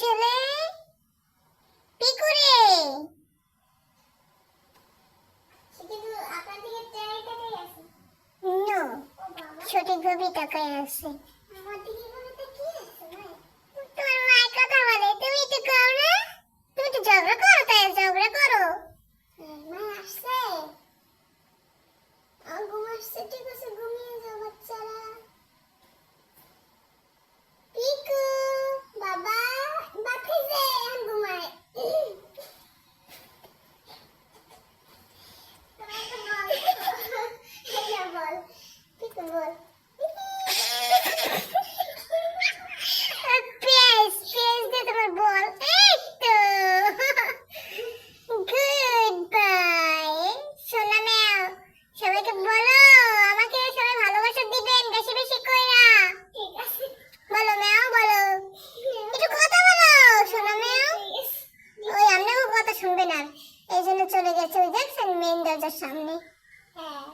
ছেলে? পিকুরে? সঠিকভাবে তাকায় আছে। তোমার মায়ের কথা বলে তুমি তো করো না। তুমি তো ঝগড়া করো তাই ঝগড়া করো। মা আসছে। ঘুম আসছে ঠিক আছে। শুনবে না। এই জন্য চলে গেছে ওই দেখছেন মেন দরজার সামনে। হ্যাঁ।